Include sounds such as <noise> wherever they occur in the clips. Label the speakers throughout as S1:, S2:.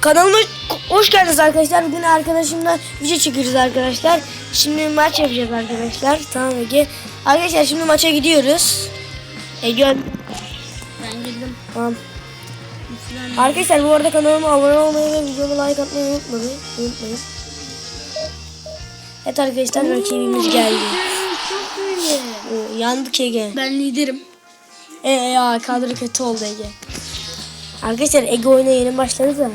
S1: Kanalıma hoş geldiniz arkadaşlar. Bugün arkadaşımla video çekiyoruz arkadaşlar. Şimdi maç yapacağız arkadaşlar. Tamam Ege. Arkadaşlar şimdi maça gidiyoruz. Ege
S2: Ben girdim.
S1: Tamam. Arkadaşlar bu arada kanalıma abone olmayı ve videoma like atmayı unutmayın. unutmayın. Evet arkadaşlar rakibimiz geldi.
S2: Çok iyi.
S1: Oo, yandık Ege.
S2: Ben liderim.
S1: E ya kadro kötü oldu Ege. Arkadaşlar Ege oyuna yeni başladı da.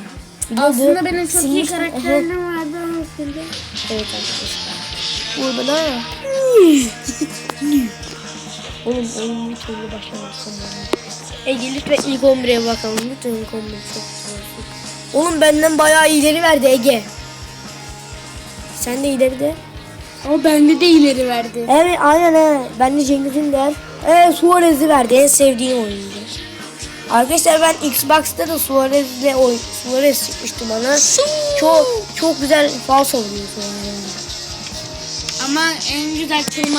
S2: Aslında benim çok iyi
S1: Silmiş-
S2: karakterlerim vardı ama sildi.
S1: Evet arkadaşlar. Vur bana. <laughs> Oğlum oyun bir türlü başlamasın. Ege lütfen ilk 11'e bakalım. Lütfen ilk 11 çok güzel. Oğlum benden bayağı ileri verdi Ege. Sen de ileri de.
S2: Ama bende de ileri verdi.
S1: Evet aynen he. Ben de Cengiz'in der. Evet Suarez'i verdi. En sevdiğim oyuncu. Arkadaşlar ben Xbox'ta da Suarez'le oyun Suarez çıkmıştı bana. Çok çok güzel falso oluyor Suarez.
S2: Ama en güzel kelime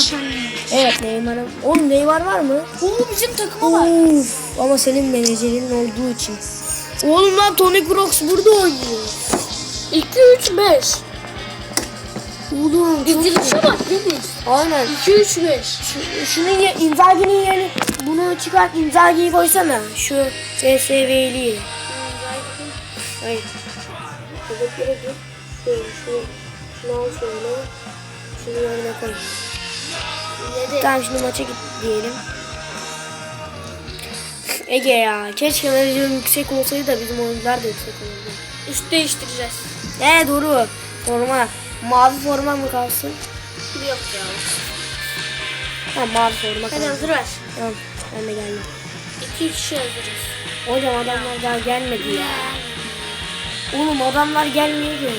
S1: Evet Neymar'ım. Oğlum Neymar var mı?
S2: Oo bizim takıma var.
S1: Uf, ama senin menajerin olduğu için. Oğlum lan Tony Kroos burada oynuyor.
S2: 2 3 5.
S1: Oğlum.
S2: Dizilişe bak Deniz.
S1: Aynen.
S2: 2 3 5.
S1: Şu, şunu ye, Inzaghi'nin yerine bunu çıkart Inzaghi'yi koysana. Şu CSV'liyi. Hayır. Öbekleri dur. Şöyle şunu, şunu al şöyle. Şunu yerine koy. Tamam şimdi maça git diyelim. Ege ya keşke menajerimin yüksek olsaydı da bizim oyuncular da yüksek olurdu.
S2: Üst değiştireceğiz.
S1: Ee doğru. Forma. Mavi forma mı kalsın?
S2: Yok ya.
S1: Ha mavi forma kalsın.
S2: hazır ver.
S1: Tamam ben de geldim.
S2: 2 kişi hazırız.
S1: Hocam adamlar daha gelmedi ya. Oğlum adamlar gelmiyor ki.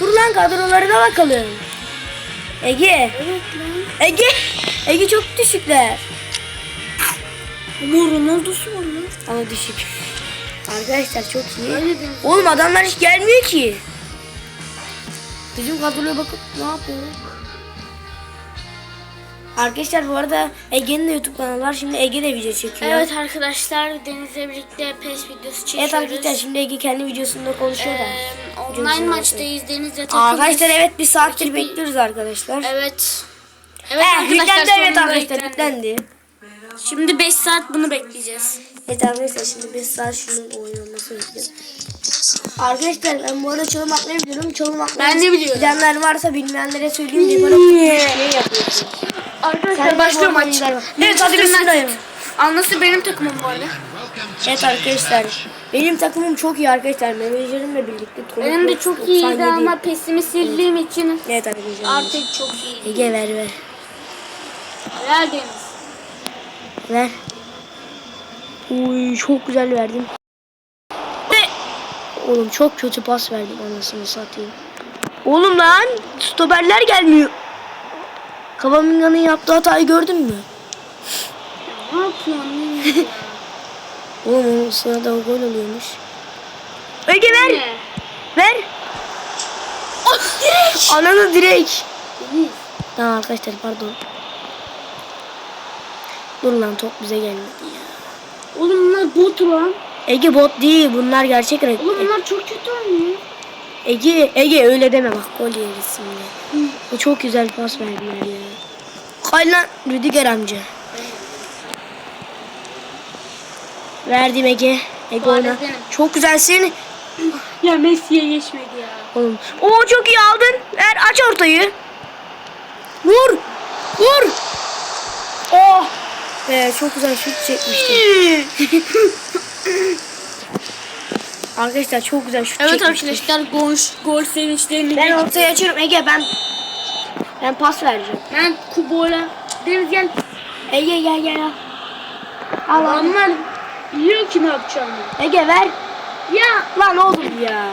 S1: Dur lan kadrolarına bakalım. Ege.
S2: Evet lan.
S1: Ege. Ege çok düşükler.
S2: Ama Ronaldo'su var lan.
S1: Ama düşük. Arkadaşlar çok iyi. Oğlum adamlar hiç gelmiyor ki. Bizim kadroya bakıp ne yapıyor? Arkadaşlar bu arada Ege'nin de YouTube kanalı var. Şimdi Ege de video çekiyor.
S2: Evet arkadaşlar Deniz'le birlikte PES videosu çekiyoruz.
S1: Evet arkadaşlar şimdi Ege kendi videosunda konuşuyor da.
S2: Ee, online maçtayız Deniz'le takılıyoruz.
S1: Arkadaşlar evet bir saattir
S2: Ekibi-
S1: bekliyoruz arkadaşlar.
S2: Evet. Evet
S1: He, yüklendi evet arkadaşlar yüklendi.
S2: Şimdi 5 saat bunu bekleyeceğiz.
S1: Evet arkadaşlar şimdi bir saat şunun oynaması bekliyoruz. Arkadaşlar ben bu arada çalım atmayı biliyorum. Çalım atmayı
S2: Ben de biliyorum.
S1: bilenler varsa bilmeyenlere söyleyeyim diye bana ne yapıyorsun?
S2: Arkadaşlar
S1: Sen
S2: başlıyor
S1: bu
S2: maç.
S1: Evet hadi bismillahirrahmanirrahim.
S2: Anlası benim takımım bu arada.
S1: Evet arkadaşlar benim takımım çok iyi arkadaşlar. Menajerimle birlikte. Tony
S2: Benim de çok
S1: 97.
S2: iyiydi ama pesimi sildiğim için
S1: Evet arkadaşlar.
S2: artık çok iyi.
S1: Ege ver ver.
S2: Helal Deniz.
S1: Ver. Uy çok güzel verdim. Ve oğlum çok kötü pas verdim anasını satayım. Oğlum lan stoperler gelmiyor. Kavaminga'nın yaptığı hatayı gördün mü?
S2: Ne yapıyorsun? <laughs>
S1: Oğlum onun sırada gol oluyormuş. Ege ver.
S2: Ne?
S1: Ver. Ananı direkt.
S2: Deniz.
S1: Tamam arkadaşlar pardon. Dur lan top bize gelmedi ya.
S2: Oğlum bunlar bot lan.
S1: Ege bot değil bunlar gerçek rakip.
S2: Oğlum bunlar çok kötü oynuyor.
S1: Ege, Ege öyle deme bak gol yeriz şimdi. O çok güzel pas verdiler ya. Kay lan Rüdiger amca. Verdim Ege. Ege oyna. Çok güzelsin.
S2: Ya Messi'ye geçmedi ya.
S1: Oğlum. Oo çok iyi aldın. Ver aç ortayı. Vur. Vur. Oh. Ee, çok güzel şut çekmişti. <laughs> Arkadaşlar çok güzel şut
S2: Evet
S1: çekmişti.
S2: arkadaşlar gol, gol sevinçlerini
S1: Ben ortaya açıyorum Ege ben ben pas vereceğim.
S2: Ben Kubo'yla Deniz gel.
S1: Ege gel gel al. Al al.
S2: Adamlar biliyor ki ne yapacağını.
S1: Ege ver.
S2: Ya
S1: Lan oğlum ya.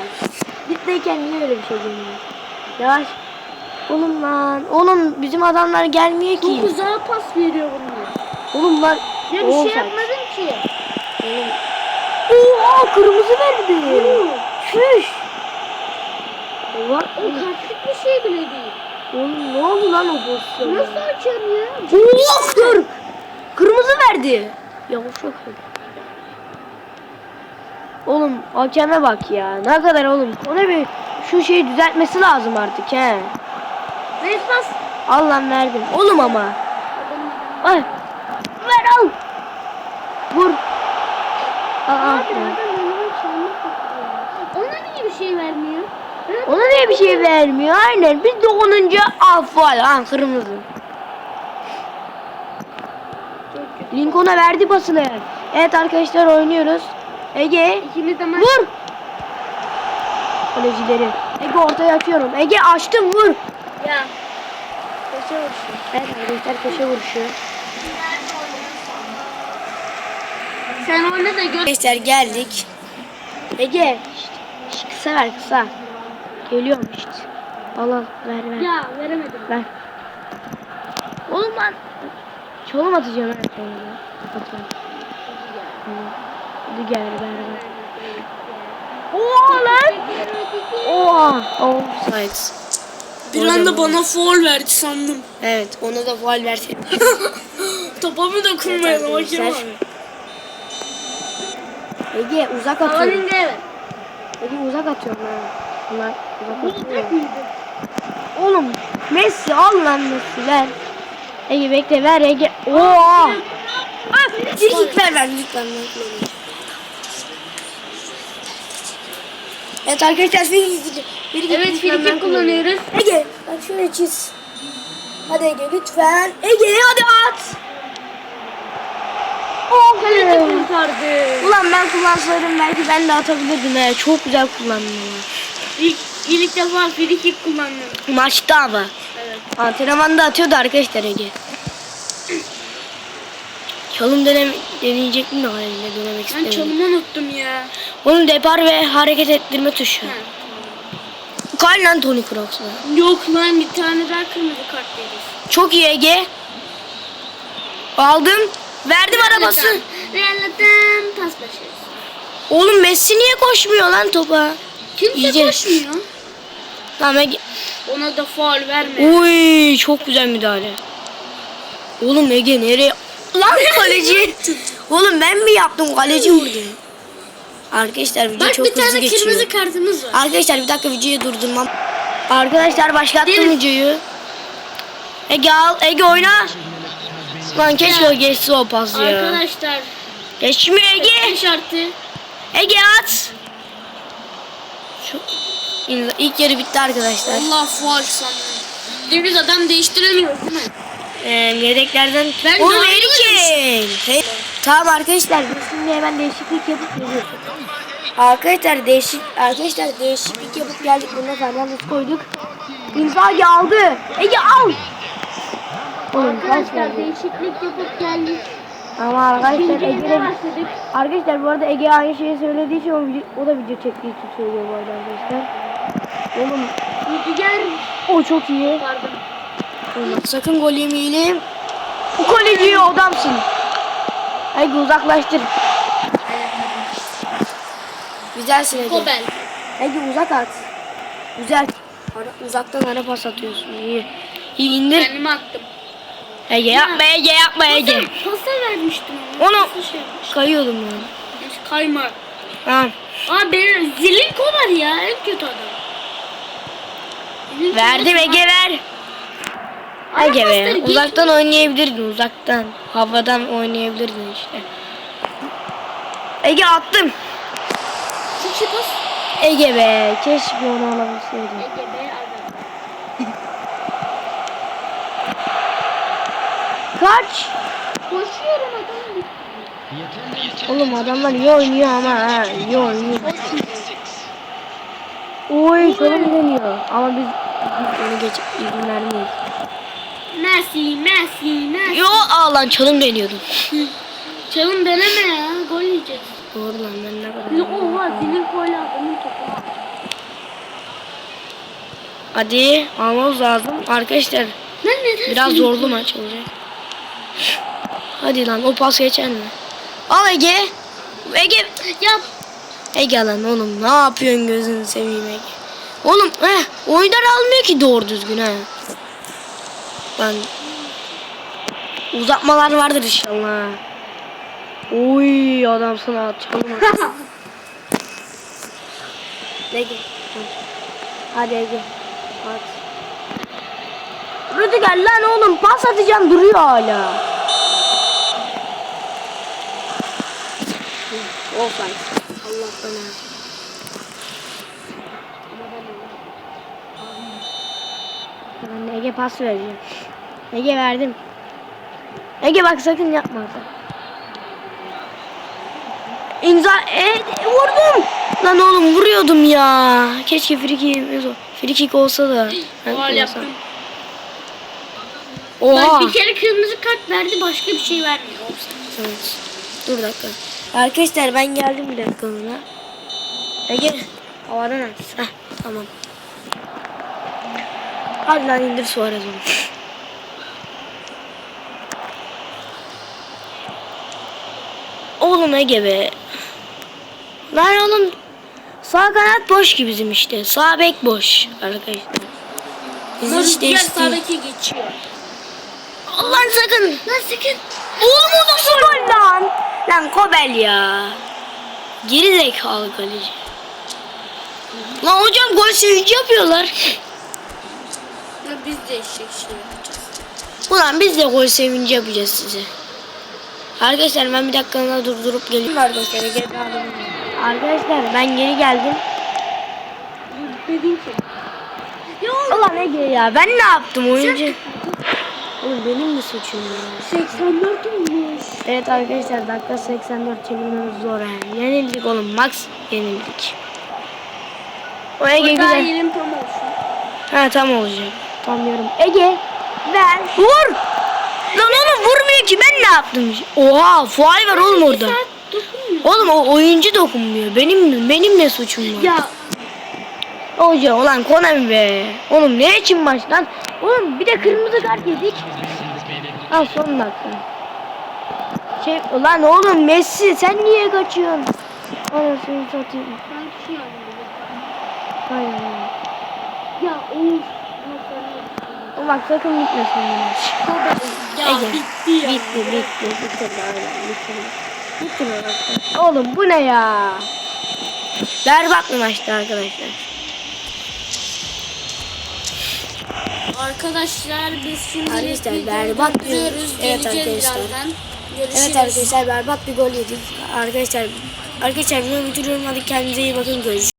S1: Bitteyken niye öyle bir şey deniyor? Yavaş. Oğlum lan. Oğlum bizim adamlar gelmiyor
S2: çok
S1: ki.
S2: uzağa pas veriyor bunlar.
S1: Oğlum lan.
S2: Ya bir şey yapmadın ki.
S1: Oha kırmızı verdi. Şuş. Ulan,
S2: O kartlık bir şey bile değil.
S1: oğlum ne oldu lan o pozisyona?
S2: Nasıl açıyorsun ya?
S1: Oh, kır. Kırmızı verdi. Ya çok kötü. Oğlum hakeme bak ya. Ne kadar oğlum. Ona bir şu şeyi düzeltmesi lazım artık he.
S2: Reis pas.
S1: Al lan verdim. Oğlum ama. Ay. Ver al. Vur. Aa,
S2: Abi adam önüme çalmak. Ona niye bir şey vermiyor?
S1: Ona niye bir şey vermiyor? Aynen. Biz dokununca affal. Ha kırmızı. Lincoln'a verdi pasını. Evet arkadaşlar oynuyoruz. Ege
S2: İkimiz de maç.
S1: vur. Kalecileri. Ege ortaya atıyorum. Ege açtım vur.
S2: Ya. Köşe vuruşu.
S1: Evet arkadaşlar köşe vuruşu.
S2: Sen oyna da gör.
S1: Arkadaşlar geldik. Ege. şşt, kısa ver kısa. Geliyorum işte. Al al ver ver.
S2: Ya veremedim.
S1: Ver. Oğlum lan. Çalım atacağım her şeyi. Atacağım. Hadi gel ver ver. Oha lan. Oha. Offside.
S3: Bir anda bana foul verdi sandım.
S1: Evet ona da faul verseydim. <laughs>
S3: Topa mı dokunmayalım hakem
S1: Arkadaşlar.
S3: abi.
S1: Ege uzak atıyorum.
S2: Evet.
S1: Ege uzak atıyorum ha. Bunlar uzak atıyor. Oğlum Messi al lan Messi ver. Ege bekle ver Ege. Ah, git ver ver lütfen. Evet arkadaşlar bir bir
S2: Evet frikik kullanıyoruz.
S1: Ege bak şöyle çiz. Hadi Ege lütfen. Ege hadi at. Oh
S2: Kaleci
S1: be.
S2: kurtardı.
S1: Ulan ben kullansaydım belki ben de atabilirdim he. Çok güzel kullandım.
S2: İlk, ilk defa frikik kullandım.
S1: Maçta ama.
S2: Evet.
S1: Antrenmanda atıyordu arkadaşlar Ege. Çalım denem deneyecektim de hayır denemek
S2: Ben
S1: istemedim.
S2: çalımı unuttum ya.
S1: Onun depar ve hareket ettirme tuşu.
S2: Ha.
S1: Kal lan Tony Kroos'la.
S2: Yok lan bir tane daha kırmızı kart yeriz.
S1: Çok iyi Ege. Aldım. Verdim arabası.
S2: Realatan pas başarısı.
S1: Oğlum Messi niye koşmuyor lan topa?
S2: Kimse
S1: İyice.
S2: koşmuyor.
S1: Tamam Ege.
S2: Ona da faul verme.
S1: Uy çok güzel müdahale. Oğlum Ege nereye? Lan <laughs> kaleci. Oğlum ben mi yaptım? Kaleci vurdu. Arkadaşlar video
S2: Bak
S1: çok
S2: bir
S1: hızlı
S2: tane
S1: geçiyor.
S2: kırmızı kartımız var.
S1: Arkadaşlar bir dakika videoyu durdurmam. Arkadaşlar başlattım videoyu. Ege al. Ege oyna. Lan keşke o geçse o pas ya.
S2: Arkadaşlar
S1: Geçmiyor Ege.
S2: şartı.
S1: Ege at. Şu, ilk yarı bitti arkadaşlar.
S2: Allah faul sandım. Deniz adam değiştiremiyor değil mi?
S1: Ee, yedeklerden
S2: Ben
S1: Oğlum. Hey. Tamam arkadaşlar biz şimdi hemen değişiklik yapıp geliyoruz. Arkadaşlar değişik arkadaşlar değişiklik yapıp geldik. Buna Fernandes koyduk. İnzaghi aldı. Ege al. Oğlum
S2: Arkadaşlar değişiklik yapıp geldik.
S1: Ama arkadaşlar
S2: başladık.
S1: Arkadaşlar bu arada Ege aynı şeyi söylediği için o, o da video çektiği için söylüyor bu arada arkadaşlar. Oğlum
S2: Rüdiger.
S1: o çok iyi.
S2: Pardon.
S1: Oğlum, sakın gol yemeyelim. O kaleciye adamsın. Ege uzaklaştır. Güzelsin Ege.
S2: Kobel.
S1: Ege uzak at. Güzel. Uzaktan ara pas atıyorsun. İyi. İyi indir.
S2: Kendime attım.
S1: Ege yapma Ege yapma Ege.
S2: Pasa vermiştim ama.
S1: Onu-
S2: şey.
S1: Kayıyordum ben.
S2: Kayma.
S1: Tamam.
S2: Aa benim Zilinko var ya en kötü adam.
S1: Verdim. Ege ver. Ege be. Uzaktan oynayabilirdin uzaktan. Havadan oynayabilirdin işte. Ege attım. Ege be. Keşke onu alabilseydim.
S2: Ege be
S1: Kaç.
S2: Koşuyorum adamım.
S1: Oğlum adamlar iyi oynuyor ama ha. iyi oynuyor. Oy çalım deniyor. Ama biz, onu geç izin vermeyiz.
S2: Messi, Messi, Messi.
S1: Yo aa lan çalım deniyordum. <laughs>
S2: Çalın deneme ya. Gol yiyeceğiz.
S1: Doğru lan ben ne kadar.
S2: Oha Zilinko ile adamın topu.
S1: Hadi almamız lazım. Arkadaşlar biraz zorlu maç olacak. Hadi lan o pas geçer mi? Al Ege. Ege.
S2: Yap.
S1: Ege lan oğlum ne yapıyorsun gözünü seveyim Ege. Oğlum eh oyunlar almıyor ki doğru düzgün ha. Ben uzatmalar vardır inşallah. Oy adam sana at çalım at. <laughs> Ege. Hadi Ege. At. Rüdiger lan oğlum pas atacağım duruyor hala. Offside. Allah bana. Ben Ege pas vereceğim. Ege verdim. Ege bak sakın yapma. İmza e, vurdum. Lan oğlum vuruyordum ya. Keşke friki frikik olsa da. Olsam.
S3: yaptım.
S1: Oha.
S2: Bak bir kere kırmızı kart verdi başka bir şey vermiyor.
S1: Evet. Dur bir dakika. Arkadaşlar ben geldim bir dakika ona. Ege havadan at. Heh, tamam. Hadi lan indir Suarez onu. Oğlum Ege be. Lan oğlum sağ kanat boş gibi bizim işte. Sağ bek boş arkadaşlar. Biz hiç değişti.
S3: sağdaki geçiyor.
S1: Lan sakın. Lan sakın. Oğlum o nasıl gol lan? Lan Kobel ya. Geri zekalı kaleci. Lan hocam gol sevinci yapıyorlar.
S3: Ya biz de eşek şey yapacağız.
S1: Ulan biz de gol sevinci yapacağız size. Arkadaşlar ben bir dakikalığına durdurup geliyorum. Arkadaşlar geri geldim. Arkadaşlar ben geri geldim.
S3: Dedin ki.
S1: Ulan Ege ya ben ne yaptım oyuncu? Oğlum benim mi suçum ya?
S3: 84 olmuş.
S1: Evet arkadaşlar dakika 84 çevirmemiz zor yani. Yenildik oğlum max yenildik. O Ege güzel.
S3: yerim tam olsun.
S1: Ha tam olacak. Tam diyorum. Ege ver. Vur. Lan oğlum vurmuyor ki ben ne yaptım? Oha faal var oğlum orada.
S3: Dokunmuyor.
S1: Oğlum o oyuncu dokunmuyor. Benim benim ne suçum var?
S3: Ya
S1: Hoca ulan Konami be. Oğlum ne için maç lan? Oğlum bir de kırmızı kart yedik. Al son dakika. Şey ulan oğlum Messi sen niye kaçıyorsun? Anasını satayım.
S3: ben şey anladım.
S1: Hayır hayır.
S3: Ya of.
S1: O bak sakın bitmesin bu maç.
S3: Ya
S1: Ege.
S3: bitti ya.
S1: Bitti bitti bitti böyle bitti. Bitti bak? Oğlum bu ne ya? Berbat bir maçtı arkadaşlar.
S3: Arkadaşlar biz şimdi
S1: Arkadaşlar, berbat bir-. Evet arkadaşlar. Evet arkadaşlar berbat bir gol yedik. Arkadaşlar arkadaşlar bunu bitiriyorum hadi kendinize iyi bakın görüşürüz.